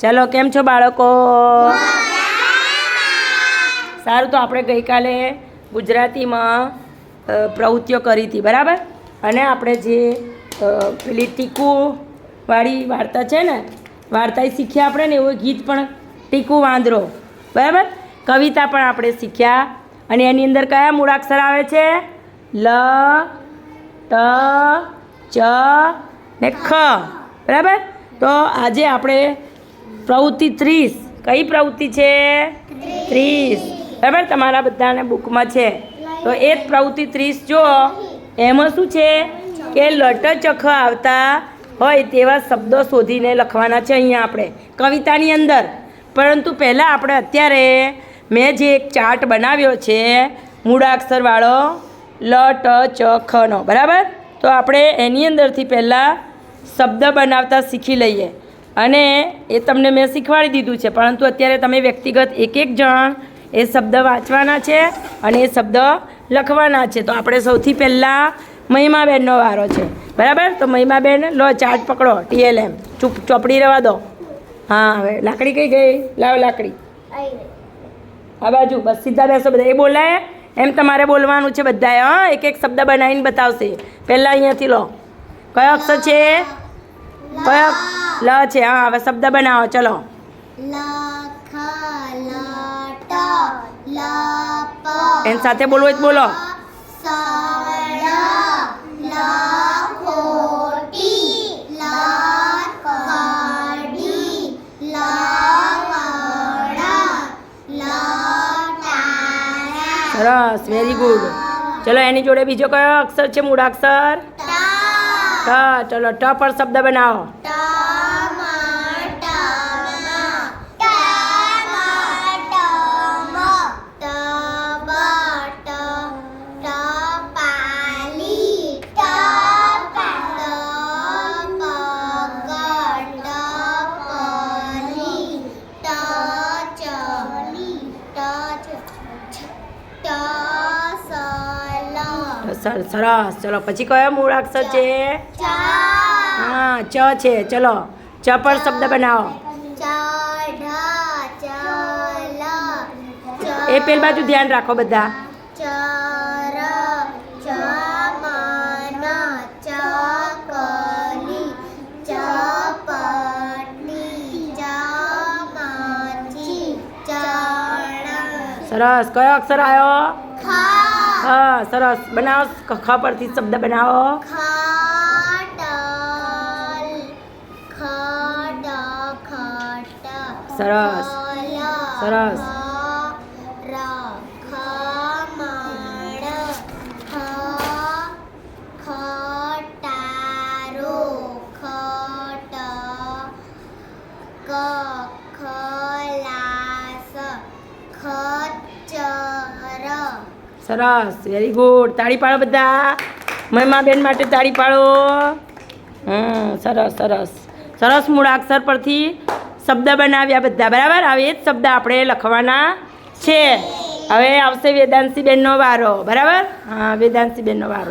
ચાલો, કેમ છો બાળકો? સારું, તો આપણે ગઈકાલે ગુજરાતીમાં પ્રવૃત્તિઓ કરી હતી, બરાબર? અને આપણે જે પેલી ટીકુવાળી વાર્તા છે ને, વાર્તા શીખ્યા આપણે ને, એવું ગીત પણ ટીકુ વાંદરો, બરાબર? કવિતા પણ આપણે શીખ્યા. અને એની અંદર કયા મૂળાક્ષર આવે છે? લ, ટ, ચ ને ખ, બરાબર? તો આજે આપણે પ્રવૃત્તિ ત્રીસ. કઈ પ્રવૃત્તિ છે? ત્રીસ. બરાબર? તમારા બધાને બુકમાં છે. તો એ જ પ્રવૃત્તિ ત્રીસ જો એમાં શું છે? કે લટચખ આવતા હોય તેવા શબ્દો શોધીને લખવાના છે અહીંયા આપણે, કવિતાની અંદર. પરંતુ પહેલાં આપણે અત્યારે મેં જે એક ચાર્ટ બનાવ્યો છે, મૂળાક્ષરવાળો લ ટ ચ ખનો બરાબર? તો આપણે એની અંદરથી પહેલાં શબ્દ બનાવતા શીખી લઈએ. અને એ તમને મેં શીખવાડી દીધું છે, પરંતુ અત્યારે તમે વ્યક્તિગત એક એક જણ એ શબ્દ વાંચવાના છે અને એ શબ્દ લખવાના છે. તો આપણે સૌથી પહેલાં મહિમાબેનનો વારો છે. બરાબર? તો મહિમાબેન, લો ચાર્ટ પકડો, ટીએલએમ. ચૂપ, ચોપડી રહેવા દો. હા, હવે લાકડી કઈ ગઈ? લાવ લાકડી. આ બાજુ, બસ સીધા બેસો બધા. એ બોલાય એમ તમારે બોલવાનું છે બધાએ હા? એક એક શબ્દ બનાવીને બતાવશે. પહેલાં અહીંયાથી લો. કયો અક્ષર છે? કયો? લ છે હા હવે શબ્દ બનાવો ચલો. લખ લટ લપ એની સાથે બોલવું હોય તો બોલો. સળ લખોટી લખડી લવડ લટારા. સરસ વેરી ગુડ ચલો એની જોડે બીજો કયો અક્ષર છે મૂળાક્ષર ટ ચલો ટ પર શબ્દ બનાવો. સર સરસ. ચલો પછી કયો મૂળ અક્ષર છે? હા ચ છે. ચલો ચ પર શબ્દ બનાવો. એ પેલ બાજુ ધ્યાન રાખો બધા. સરસ. કયો અક્ષર આવ્યો હા સરસ બનાવો ખ પરથી શબ્દ બનાવો સરસ. સરસ. સરસ વેરી ગુડ તાળી પાડો બધા. મહિમાબેન માટે તાળી પાડો. હમ, સરસ સરસ. સરસ મૂળાક્ષર પરથી શબ્દ બનાવ્યા બધા. બરાબર? હવે એ જ શબ્દ આપણે લખવાના છે. હવે આવશે વેદાંશી બેનનો વારો. બરાબર? હા વેદાંશી બેનનો વારો.